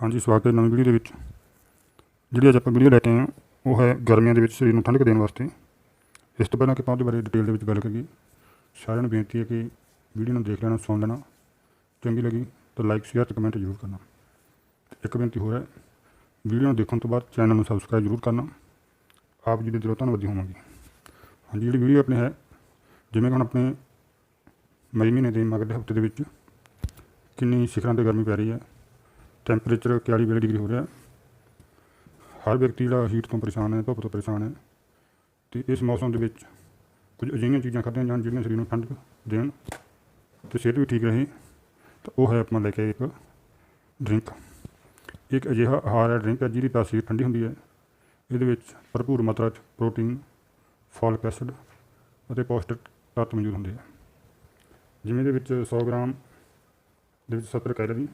ਹਾਂਜੀ, ਸਵਾਗਤ ਹੈ ਨਵੀਂ ਵੀਡੀਓ ਦੇ ਵਿੱਚ। ਜਿਹੜੀ ਅੱਜ ਆਪਾਂ ਵੀਡੀਓ ਲੈ ਕੇ ਆਏ ਹਾਂ, ਉਹ ਹੈ ਗਰਮੀਆਂ ਦੇ ਵਿੱਚ ਸਰੀਰ ਨੂੰ ਠੰਡਕ ਦੇਣ ਵਾਸਤੇ। ਇਸ ਤੋਂ ਪਹਿਲਾਂ ਕਿ ਆਪਾਂ ਉਹਦੇ ਬਾਰੇ ਡਿਟੇਲ ਦੇ ਵਿੱਚ ਗੱਲ ਕਰੀਏ, ਸਾਰਿਆਂ ਨੂੰ ਬੇਨਤੀ ਹੈ ਕਿ ਵੀਡੀਓ ਨੂੰ ਦੇਖ ਲੈਣਾ, ਸੁਣ ਲੈਣਾ। ਚੰਗੀ ਲੱਗੀ ਤਾਂ ਲਾਈਕ ਸ਼ੇਅਰ ਤੇ ਕਮੈਂਟ ਜ਼ਰੂਰ ਕਰਨਾ। ਤੇ ਇੱਕ ਬੇਨਤੀ ਹੋਰ ਹੈ ਵੀਡੀਓ ਨੂੰ ਦੇਖਣ ਤੋਂ ਬਾਅਦ ਚੈਨਲ ਨੂੰ ਸਬਸਕ੍ਰਾਈਬ ਜ਼ਰੂਰ ਕਰਨਾ। ਆਪ ਜੀ ਦੇ ਦਿਲੋਂ ਧੰਨਵਾਦੀ ਹੋਵਾਂਗੇ। ਹਾਂਜੀ, ਜਿਹੜੀ ਵੀਡੀਓ ਆਪਣੀ ਹੈ, ਜਿਵੇਂ ਕਿ ਹੁਣ ਆਪਣੇ ਮਈ ਮਹੀਨੇ ਦੇ ਮਗਰਲੇ ਹਫ਼ਤੇ ਦੇ ਵਿੱਚ ਕਿੰਨੀ ਸਿਖਰਾਂ ਤੇ ਗਰਮੀ ਪੈ ਰਹੀ ਹੈ ਟੈਂਪਰੇਚਰ 42 ਡਿਗਰੀ ਹੋ ਰਿਹਾ ਹਰ ਵਿਅਕਤੀ ਜਿਹੜਾ ਹੀਟ ਤੋਂ ਪਰੇਸ਼ਾਨ ਹੈ, ਧੁੱਪ ਤੋਂ ਪਰੇਸ਼ਾਨ ਹੈ। ਤੇ ਇਸ ਮੌਸਮ ਦੇ ਵਿੱਚ ਕੁਝ ਅਜਿਹੀਆਂ ਚੀਜ਼ਾਂ ਖਾਧੀਆਂ ਜਾਣ ਜਿਹੜੀਆਂ ਸਰੀਰ ਨੂੰ ਠੰਡ ਦੇਣ ਤੇ ਸਿਹਤ ਵੀ ਠੀਕ ਰਹੇ, ਤਾਂ ਉਹ ਹੈ ਆਪਾਂ ਲੈ ਕੇ ਇੱਕ ਡਰਿੰਕ ਇੱਕ ਅਜਿਹਾ ਆਹਾਰ ਹੈ ਡਰਿੰਕ ਹੈ, ਜਿਹਦੀ ਤਾਸੀਰ ਠੰਡੀ ਹੁੰਦੀ ਹੈ। ਇਹਦੇ ਵਿੱਚ ਭਰਪੂਰ ਮਾਤਰਾ 'ਚ ਪ੍ਰੋਟੀਨ ਫੋਲਿਕ ਐਸਿਡ ਅਤੇ ਪੌਸ਼ਟਿਕ ਤੱਤ ਮੌਜੂਦ ਹੁੰਦੇ ਆ। ਜਿਵੇਂ ਦੇ ਵਿੱਚ 100 ਗ੍ਰਾਮ ਦੇ ਵਿੱਚ 70 ਕੈਲਰੀ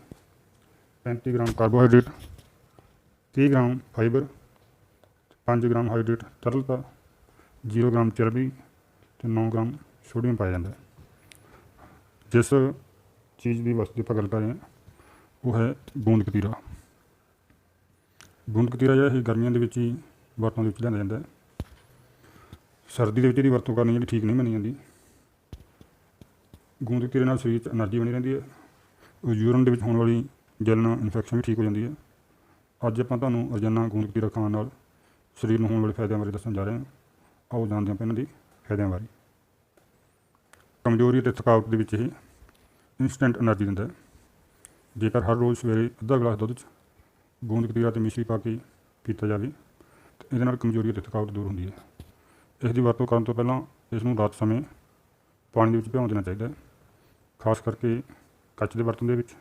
35 ਗ੍ਰਾਮ ਕਾਰਬੋਹਾਈਡਰੇਟ, ਤੀਹ ਗ੍ਰਾਮ ਫਾਈਬਰ, ਪੰਜ ਗ੍ਰਾਮ ਹਾਈਡਰੇਟ ਤਰਲਤਾ ਜੀਰੋ ਗ੍ਰਾਮ ਚਰਬੀ ਅਤੇ ਨੌ ਗ੍ਰਾਮ ਸੋਡੀਅਮ ਪਾਇਆ ਜਾਂਦਾ ਜਿਸ ਚੀਜ਼ ਦੀ ਵਸਤੂ ਆਪਾਂ ਗੱਲ ਕਰ ਰਹੇ ਹਾਂ, ਉਹ ਹੈ ਬੂੰਦ ਕਤੀਰਾ। ਬੂੰਦ ਕਤੀਰਾ ਜਿਹੜਾ ਇਹ ਗਰਮੀਆਂ ਦੇ ਵਿੱਚ ਹੀ ਵਰਤੋਂ ਦੇ ਵਿੱਚ ਲਿਆਂਦਾ ਜਾਂਦਾ ਸਰਦੀ ਦੇ ਵਿੱਚ ਇਹਦੀ ਵਰਤੋਂ ਕਰਨੀ ਜਿਹੜੀ ਠੀਕ ਨਹੀਂ ਮੰਨੀ ਜਾਂਦੀ। ਗੂੰਦ ਕਤੀਰੇ ਨਾਲ ਸਰੀਰ 'ਚ ਐਨਰਜੀ ਬਣੀ ਰਹਿੰਦੀ ਹੈ। ਉਹ ਯੂਰਨ ਦੇ ਵਿੱਚ ਹੋਣ ਵਾਲੀ ਜਲ ਨਾਲ ਇਨਫੈਕਸ਼ਨ ਵੀ ਠੀਕ ਹੋ ਜਾਂਦੀ ਹੈ। ਅੱਜ ਆਪਾਂ ਤੁਹਾਨੂੰ ਰੋਜ਼ਾਨਾ ਗੂੰਦ ਕਤੀਰਾ ਖਾਣ ਨਾਲ ਸਰੀਰ ਨੂੰ ਹੋਣ ਵਾਲੇ ਫਾਇਦਿਆਂ ਬਾਰੇ ਦੱਸਣ ਜਾ ਰਹੇ ਹਾਂ। ਆਓ ਜਾਣਦੇ ਹਾਂ ਇਹਨਾਂ ਦੀ ਫਾਇਦਿਆਂ ਬਾਰੇ। ਕਮਜ਼ੋਰੀ ਤੇ ਥਕਾਵਟ ਦੇ ਵਿੱਚ ਇਹ ਇਨਸਟੈਂਟ એનર્ਜੀ ਦਿੰਦਾ ਹੈ। ਜੇਕਰ ਹਰ ਰੋਜ਼ ਸਵੇਰੇ ਅੱਧਾ ਗਲਾਸ ਦੁੱਧ 'ਚ ਗੂੰਦ ਕਤੀਰਾ ਤੇ ਮਿਸ਼ਰੀ ਪਾ ਕੇ ਪੀਤਾ ਜਾਵੇ, ਤਾਂ ਇਹਦੇ ਨਾਲ ਕਮਜ਼ੋਰੀ ਤੇ ਥਕਾਵਟ ਦੂਰ ਹੁੰਦੀ ਹੈ। ਇਸ ਦੀ ਵਰਤੋਂ ਕਰਨ ਤੋਂ ਪਹਿਲਾਂ ਇਸ ਨੂੰ ਰਾਤ ਸਮੇਂ ਪਾਣੀ ਦੇ ਵਿੱਚ ਭਿਓ ਦੇਣਾ ਚਾਹੀਦਾ ਹੈ। ਖਾਸ ਕਰਕੇ ਕੱਚ ਦੇ ਬਰਤਨ ਦੇ ਵਿੱਚ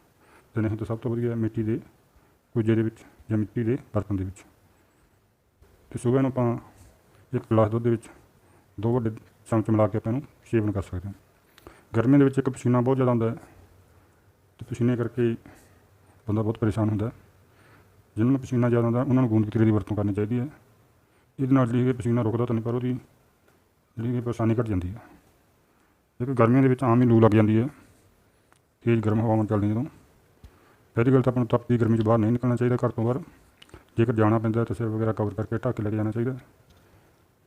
ਤੇ ਨਹੀਂ ਤਾਂ ਸਭ ਤੋਂ ਵਧੀਆ ਮਿੱਟੀ ਦੇ ਕੁਝੇ ਦੇ ਵਿੱਚ ਜਾਂ ਮਿੱਟੀ ਦੇ ਬਰਤਨ ਦੇ ਵਿੱਚ। ਤੇ ਸਵੇਰ ਨੂੰ ਆਪਾਂ ਇੱਕ ਗਲਾਸ ਦੁੱਧ ਦੇ ਵਿੱਚ ਦੋ ਵੱਡੇ ਚਮਚ ਮਿਲਾ ਕੇ ਆਪਾਂ ਇਹਨੂੰ ਸੇਵਨ ਕਰ ਸਕਦੇ ਹਾਂ। ਗਰਮੀਆਂ ਦੇ ਵਿੱਚ ਇੱਕ ਪਸੀਨਾ ਬਹੁਤ ਜ਼ਿਆਦਾ ਆਉਂਦਾ ਹੈ ਤੇ ਪਸੀਨੇ ਕਰਕੇ ਬੰਦਾ ਬਹੁਤ ਪਰੇਸ਼ਾਨ ਹੁੰਦਾ ਹੈ। ਜਿਹਨਾਂ ਨੂੰ ਪਸੀਨਾ ਜ਼ਿਆਦਾ ਆਉਂਦਾ ਉਹਨਾਂ ਨੂੰ ਗੂੰਦ ਕਤੀਰੇ ਦੀ ਵਰਤੋਂ ਕਰਨੀ ਚਾਹੀਦੀ ਹੈ। ਇਹਦੇ ਨਾਲ ਜਿਹੜੀ ਹੈ ਪਸੀਨਾ ਰੁਕਦਾ ਤਾਂ ਨਹੀਂ, ਪਰ ਉਹਦੀ ਜਿਹੜੀ ਹੈ ਪਰੇਸ਼ਾਨੀ ਘਟ ਜਾਂਦੀ ਹੈ। ਇੱਕ ਗਰਮੀਆਂ ਦੇ ਵਿੱਚ ਆਮ ਹੀ ਲੂ ਲੱਗ ਜਾਂਦੀ ਹੈ। ਤੇਜ਼ ਗਰਮ ਹਵਾਵਾਂ ਚੱਲਦੀਆਂ ਜਦੋਂ। ਪਹਿਲੀ ਗੱਲ ਤਾਂ ਆਪਾਂ ਨੂੰ ਤਪਦੀ ਗਰਮੀ 'ਚ ਬਾਹਰ ਨਹੀਂ ਨਿਕਲਣਾ ਚਾਹੀਦਾ ਘਰ ਤੋਂ ਬਾਹਰ। ਜੇਕਰ ਜਾਣਾ ਪੈਂਦਾ ਤਾਂ ਸਿਰ ਵਗੈਰਾ ਕਵਰ ਕਰਕੇ ਢੱਕ ਕੇ ਲੈ ਕੇ ਜਾਣਾ ਚਾਹੀਦਾ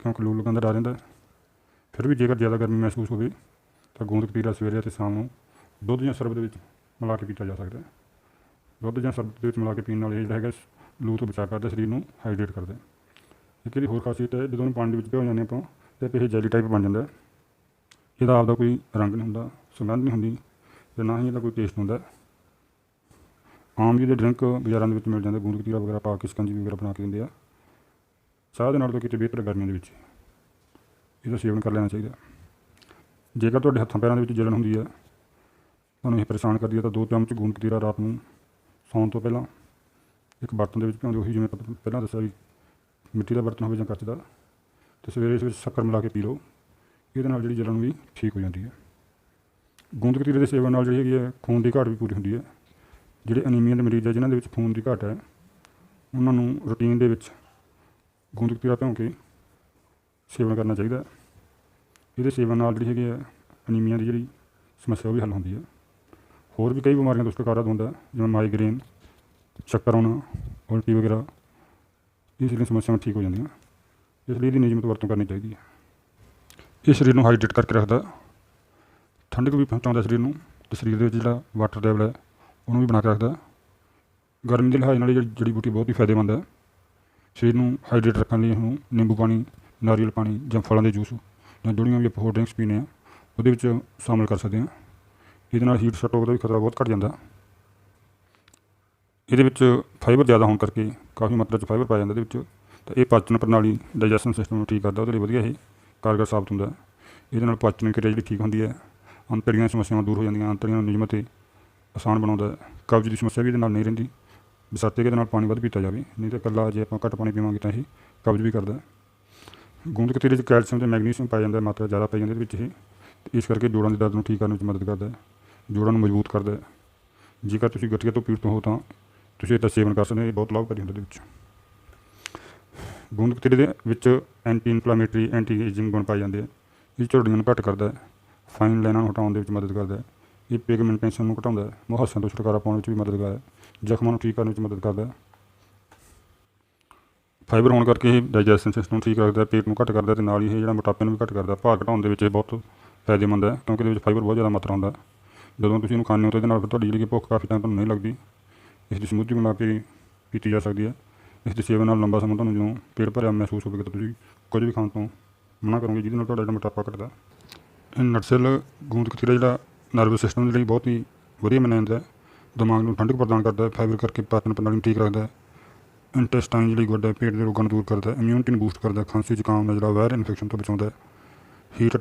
ਕਿਉਂਕਿ ਲੂ ਲੱਗਣ ਦਾ ਡਰ ਰਹਿੰਦਾ ਫਿਰ ਵੀ ਜੇਕਰ ਜ਼ਿਆਦਾ ਗਰਮੀ ਮਹਿਸੂਸ ਹੋਵੇ ਤਾਂ ਗੂੰਦ, ਕਤੀਰਾ ਸਵੇਰੇ ਅਤੇ ਸ਼ਾਮ ਨੂੰ ਦੁੱਧ ਜਾਂ ਸ਼ਰਬਤ ਦੇ ਵਿੱਚ ਮਿਲਾ ਕੇ ਪੀਤਾ ਜਾ ਸਕਦਾ ਹੈ। ਦੁੱਧ ਜਾਂ ਸ਼ਰਬਤ ਦੇ ਵਿੱਚ ਮਿਲਾ ਕੇ ਪੀਣ ਨਾਲ ਇਹ ਜਿਹੜਾ ਹੈਗਾ ਲੂ ਤੋਂ ਬਚਾਅ ਕਰਦਾ ਸਰੀਰ ਨੂੰ ਹਾਈਡਰੇਟ ਕਰਦਾ ਇੱਕ ਇਹਦੀ ਹੋਰ ਖਾਸੀਅਤ ਹੈ, ਜਦੋਂ ਪਾਣੀ ਦੇ ਵਿੱਚ ਭਿਓ ਜਾਂਦੇ ਆਪਾਂ, ਤੇ ਇਹ ਜੈਲੀ ਟਾਈਪ ਬਣ ਜਾਂਦਾ ਇਹਦਾ ਆਪਦਾ ਕੋਈ ਰੰਗ ਨਹੀਂ ਹੁੰਦਾ ਸੁਗੰਧ ਨਹੀਂ ਹੁੰਦੀ ਤੇ ਨਾ ਹੀ ਇਹਦਾ ਕੋਈ ਟੇਸਟ ਹੁੰਦਾ ਆਮ ਜੀ ਦੇ ਡਰਿੰਕ ਬਾਜ਼ਾਰਾਂ ਦੇ ਵਿੱਚ ਮਿਲ ਜਾਂਦੇ, ਗੂੰਦ ਕਤੀਰਾ ਵਗੈਰਾ ਪਾ ਕੇ ਸ਼ਿਕੰਜੀ ਵਗੈਰਾ ਬਣਾ ਕੇ ਦਿੰਦੇ ਆ। ਚਾਹ ਦੇ ਨਾਲ ਤਾਂ ਕਿਤੇ ਬਿਹਤਰ ਗਰਮੀਆਂ ਦੇ ਵਿੱਚ ਇਹਦਾ ਸੇਵਨ ਕਰ ਲੈਣਾ ਚਾਹੀਦਾ। ਜੇਕਰ ਤੁਹਾਡੇ ਹੱਥਾਂ ਪੈਰਾਂ ਦੇ ਵਿੱਚ ਜਲਨ ਹੁੰਦੀ ਹੈ, ਤੁਹਾਨੂੰ ਇਹ ਪਰੇਸ਼ਾਨ ਕਰਦੀ ਹੈ ਤਾਂ ਦੋ ਚਮਚ ਗੂੰਦ ਕਤੀਰਾ ਰਾਤ ਨੂੰ ਸੌਣ ਤੋਂ ਪਹਿਲਾਂ ਇੱਕ ਬਰਤਨ ਦੇ ਵਿੱਚ ਭਿਉਂਦੇ ਉਹੀ ਜਿਵੇਂ ਆਪਾਂ ਪਹਿਲਾਂ ਦੱਸਿਆ ਵੀ ਮਿੱਟੀ ਦਾ ਬਰਤਨ ਹੋਵੇ ਜਾਂ ਕੱਚ ਦਾ, ਤੇ ਸਵੇਰੇ ਇਸ ਵਿੱਚ ਸ਼ੱਕਰ ਮਿਲਾ ਕੇ ਪੀ ਲਓ। ਇਹਦੇ ਨਾਲ ਜਿਹੜੀ ਜਲਨ ਵੀ ਠੀਕ ਹੋ ਜਾਂਦੀ ਹੈ। ਗੂੰਦ ਕਤੀਰੇ ਦੇ ਸੇਵਨ ਨਾਲ ਜਿਹੜੀ ਹੈਗੀ ਹੈ, ਖੂਨ ਦੀ ਘਾਟ ਵੀ ਪੂਰੀ ਹੁੰਦੀ ਹੈ। ਜਿਹੜੇ ਅਨੀਮੀਆ ਦੇ ਮਰੀਜ਼ ਹੈ ਜਿਨ੍ਹਾਂ ਦੇ ਵਿੱਚ ਖੂਨ ਦੀ ਘਾਟ ਹੈ, ਉਹਨਾਂ ਨੂੰ ਰੂਟੀਨ ਦੇ ਵਿੱਚ ਗੂੰਦ ਕਤੀਰਾ ਭਿਉਂ ਕੇ ਸੇਵਨ ਕਰਨਾ ਚਾਹੀਦਾ ਇਹਦੇ ਸੇਵਨ ਨਾਲ ਜਿਹੜੀ ਹੈਗੀ ਹੈ, ਅਨੀਮੀਆ ਦੀ ਜਿਹੜੀ ਸਮੱਸਿਆ, ਉਹ ਵੀ ਹੱਲ ਹੁੰਦੀ ਹੈ। ਹੋਰ ਵੀ ਕਈ ਬਿਮਾਰੀਆਂ ਤੋਂ ਛੁਟਕਾਰਾ ਦਿੰਦਾ ਜਿਵੇਂ ਮਾਈਗ੍ਰੇਨ ਚੱਕਰ ਆਉਣਾ ਉਲਟੀ ਵਗੈਰਾ, ਇਹ ਜਿਹੜੀਆਂ ਸਮੱਸਿਆਵਾਂ ਠੀਕ ਹੋ ਜਾਂਦੀਆਂ। ਇਸ ਲਈ ਇਹਦੀ ਨਿਯਮਿਤ ਵਰਤੋਂ ਕਰਨੀ ਚਾਹੀਦੀ ਹੈ। ਇਹ ਸਰੀਰ ਨੂੰ ਹਾਈਡਰੇਟ ਕਰਕੇ ਰੱਖਦਾ ਠੰਡਕ ਵੀ ਪਹੁੰਚਾਉਂਦਾ ਸਰੀਰ ਨੂੰ, ਤੇ ਸਰੀਰ ਦੇ ਵਿੱਚ ਜਿਹੜਾ ਵਾਟਰ ਲੈਵਲ ਹੈ ਉਹਨੂੰ ਵੀ ਬਣਾ ਕੇ ਰੱਖਦਾ। ਗਰਮੀ ਦੇ ਲਿਹਾਜ਼ ਨਾਲ ਇਹ ਜਿਹੜੀ ਜੜੀ ਬੂਟੀ ਬਹੁਤ ਹੀ ਫਾਇਦੇਮੰਦ ਹੈ। ਸਰੀਰ ਨੂੰ ਹਾਈਡਰੇਟ ਰੱਖਣ ਲਈ ਉਹਨੂੰ ਨਿੰਬੂ ਪਾਣੀ, ਨਾਰੀਅਲ ਪਾਣੀ ਜਾਂ ਫਲਾਂ ਦੇ ਜੂਸ ਜਾਂ ਜਿਹੜੀਆਂ ਵੀ ਆਪਾਂ ਹੋਰ ਡਰਿੰਕਸ ਪੀਂਦੇ ਆ ਉਹਦੇ ਵਿੱਚ ਸ਼ਾਮਲ ਕਰ ਸਕਦੇ ਹਾਂ। ਇਹਦੇ ਨਾਲ ਹੀਟ ਸਟ੍ਰੋਕ ਦਾ ਵੀ ਖਤਰਾ ਬਹੁਤ ਘਟ ਜਾਂਦਾ। ਇਹਦੇ ਵਿੱਚ ਫਾਈਬਰ ਜ਼ਿਆਦਾ ਹੋਣ ਕਰਕੇ ਕਾਫੀ ਮਾਤਰਾ 'ਚ ਫਾਈਬਰ ਪਾਇਆ ਜਾਂਦਾ ਇਹਦੇ ਵਿੱਚ। ਤਾਂ ਇਹ ਪਾਚਨ ਪ੍ਰਣਾਲੀ ਡਾਈਜੈਸ਼ਨ ਸਿਸਟਮ ਨੂੰ ਠੀਕ ਕਰਦਾ, ਉਹਦੇ ਲਈ ਵਧੀਆ ਇਹ ਕਾਰਗਰ ਸਾਬਤ ਹੁੰਦਾ। ਇਹਦੇ ਨਾਲ ਪਾਚਨ ਕਿਰਿਆ ਜਿਹੜੀ ਠੀਕ ਹੁੰਦੀ ਹੈ ਅੰਤੜੀਆਂ ਸਮੱਸਿਆਵਾਂ ਦੂਰ ਹੋ ਜਾਂਦੀਆਂ ਅੰਤੜੀਆਂ ਨੂੰ ਨਿਯਮਤ ਤੇ ਆਸਾਨ ਬਣਾਉਂਦਾ ਕਬਜ਼ ਦੀ ਸਮੱਸਿਆ ਵੀ ਇਹਦੇ ਨਾਲ ਨਹੀਂ ਰਹਿੰਦੀ। ਬਸਰਤੇ ਕਿ ਇਹਦੇ ਨਾਲ ਪਾਣੀ ਵੱਧ ਪੀਤਾ ਜਾਵੇ, ਨਹੀਂ ਤਾਂ ਇਕੱਲਾ ਜੇ ਆਪਾਂ ਘੱਟ ਪਾਣੀ ਪੀਵਾਂਗੇ ਤਾਂ ਇਹ ਕਬਜ਼ ਵੀ ਕਰਦਾ। ਹੈ। ਗੂੰਦ ਕਤੀਰੇ 'ਚ ਕੈਲਸ਼ੀਅਮ ਤੇ ਮੈਗਨੀਸ਼ੀਅਮ ਪਾਇਆ ਜਾਂਦਾ, ਮਾਤਰਾ ਜ਼ਿਆਦਾ ਪਾਈ ਜਾਂਦੀ ਇਹਦੇ ਵਿੱਚ ਇਹ। ਤੇ ਇਸ ਕਰਕੇ ਜੋੜਾਂ ਦੇ ਦਰਦ ਨੂੰ ਠੀਕ ਕਰਨ ਵਿੱਚ ਮਦਦ ਕਰਦਾ ਹੈ। ਜੋੜਾਂ ਨੂੰ ਮਜ਼ਬੂਤ ਕਰਦਾ ਹੈ। ਜੇਕਰ ਤੁਸੀਂ ਗਠੀਆ ਤੋਂ ਪੀੜਤ ਹੋ ਤਾਂ ਤੁਸੀਂ ਇਹਦਾ ਸੇਵਨ ਕਰ ਸਕਦੇ ਹੋ, ਇਹ ਬਹੁਤ ਲਾਭਕਾਰੀ ਹੁੰਦਾ ਇਹਦੇ ਵਿੱਚ। ਗੂੰਦ ਕਤੀਰੇ ਦੇ ਵਿੱਚ ਐਂਟੀ ਇਨਫਲਾਮੇਟਰੀ ਐਂਟੀ ਏਜਿੰਗ ਗੁਣ ਪਾਏ ਜਾਂਦੇ ਆ। ਇਹ ਝੁਰੜੀਆਂ ਨੂੰ ਘੱਟ ਕਰਦਾ ਹੈ। ਫਾਈਨ ਲਾਈਨਾਂ ਨੂੰ ਹਟਾਉਣ ਦੇ ਵਿੱਚ ਮਦਦ ਕਰਦਾ ਹੈ। ਇਹ ਪਿਗਮੈਂਟੇਸ਼ਨ ਨੂੰ ਘਟਾਉਂਦਾ ਹੈ। ਮੁਹਾਸਿਆਂ ਤੋਂ ਛੁਟਕਾਰਾ ਪਾਉਣ ਵਿੱਚ ਵੀ ਮਦਦਗਾਰ ਹੈ। ਜ਼ਖਮਾਂ ਨੂੰ ਠੀਕ ਕਰਨ ਵਿੱਚ ਮਦਦ ਕਰਦਾ ਹੈ। ਫਾਈਬਰ ਹੋਣ ਕਰਕੇ ਇਹ ਡਾਈਜੈਸ਼ਨ ਸਿਸਟਮ ਨੂੰ ਠੀਕ ਰੱਖਦਾ ਹੈ, ਪੇਟ ਨੂੰ ਘੱਟ ਕਰਦਾ ਹੈ ਤੇ ਨਾਲ ਹੀ ਇਹ ਜਿਹੜਾ ਮੋਟਾਪੇ ਨੂੰ ਵੀ ਘੱਟ ਕਰਦਾ ਹੈ। ਭਾਰ ਘਟਾਉਣ ਦੇ ਵਿੱਚ ਇਹ ਬਹੁਤ ਫਾਇਦੇਮੰਦ ਹੈ, ਕਿਉਂਕਿ ਇਹਦੇ ਵਿੱਚ ਫਾਈਬਰ ਬਹੁਤ ਜ਼ਿਆਦਾ ਮਾਤਰਾ ਹੁੰਦਾ ਜਦੋਂ ਤੁਸੀਂ ਇਹਨੂੰ ਖਾਂਦੇ ਹੋ ਤਾਂ ਇਹਦੇ ਨਾਲ ਤੁਹਾਡੀ ਜਿਹੜੀ ਭੁੱਖ ਕਾਫੀ ਟਾਈਮ ਤੁਹਾਨੂੰ ਨਹੀਂ ਲੱਗਦੀ। ਇਸ ਦੀ ਸਮੂਦੀ ਬਣਾ ਕੇ ਪੀਤੀ ਜਾ ਸਕਦੀ ਹੈ। ਇਸ ਦੇ ਸੇਵਨ ਨਾਲ ਲੰਬਾ ਸਮਾਂ ਤੁਹਾਨੂੰ ਜਦੋਂ ਪੇਟ ਭਰਿਆ ਮਹਿਸੂਸ ਹੋਵੇਗਾ ਤਾਂ ਤੁਸੀਂ ਕੁਝ ਵੀ ਖਾਣ ਤੋਂ ਮਨਾ ਕਰੋਗੇ, ਜਿਹਦੇ ਨਾਲ ਤੁਹਾਡਾ ਜਿਹੜਾ ਮੋਟਾਪਾ ਘਟਦਾ ਹੈ। ਇਹ ਨਟਸੈਲ ਗੂੰਦ ਕਤੀਰਾ ਜਿਹੜਾ ਨਰਵਸ ਸਿਸਟਮ ਦੇ ਲਈ ਬਹੁਤ ਹੀ ਵਧੀਆ ਮੰਨਿਆ ਜਾਂਦਾ ਹੈ। ਦਿਮਾਗ ਨੂੰ ਠੰਡਕ ਪ੍ਰਦਾਨ ਕਰਦਾ ਹੈ ਫਾਈਬਰ ਕਰਕੇ ਪਾਚਨ ਪ੍ਰਣਾਲੀ ਨੂੰ ਠੀਕ ਰੱਖਦਾ ਹੈ। ਇੰਟੈਸਟਾਈਨ ਜਿਹੜੀ ਗੁਰਦਾ ਹੈ, ਪੇਟ ਦੇ ਰੋਗਾਂ ਨੂੰ ਦੂਰ ਕਰਦਾ ਹੈ ਇਮਿਊਨਿਟੀ ਨੂੰ ਬੂਸਟ ਕਰਦਾ ਹੈ, ਖਾਂਸੀ, ਜ਼ੁਕਾਮ ਦਾ ਜਿਹੜਾ ਵਾਇਰਲ ਇਨਫੈਕਸ਼ਨ ਤੋਂ ਬਚਾਉਂਦਾ ਹੈ। ਹੀਟ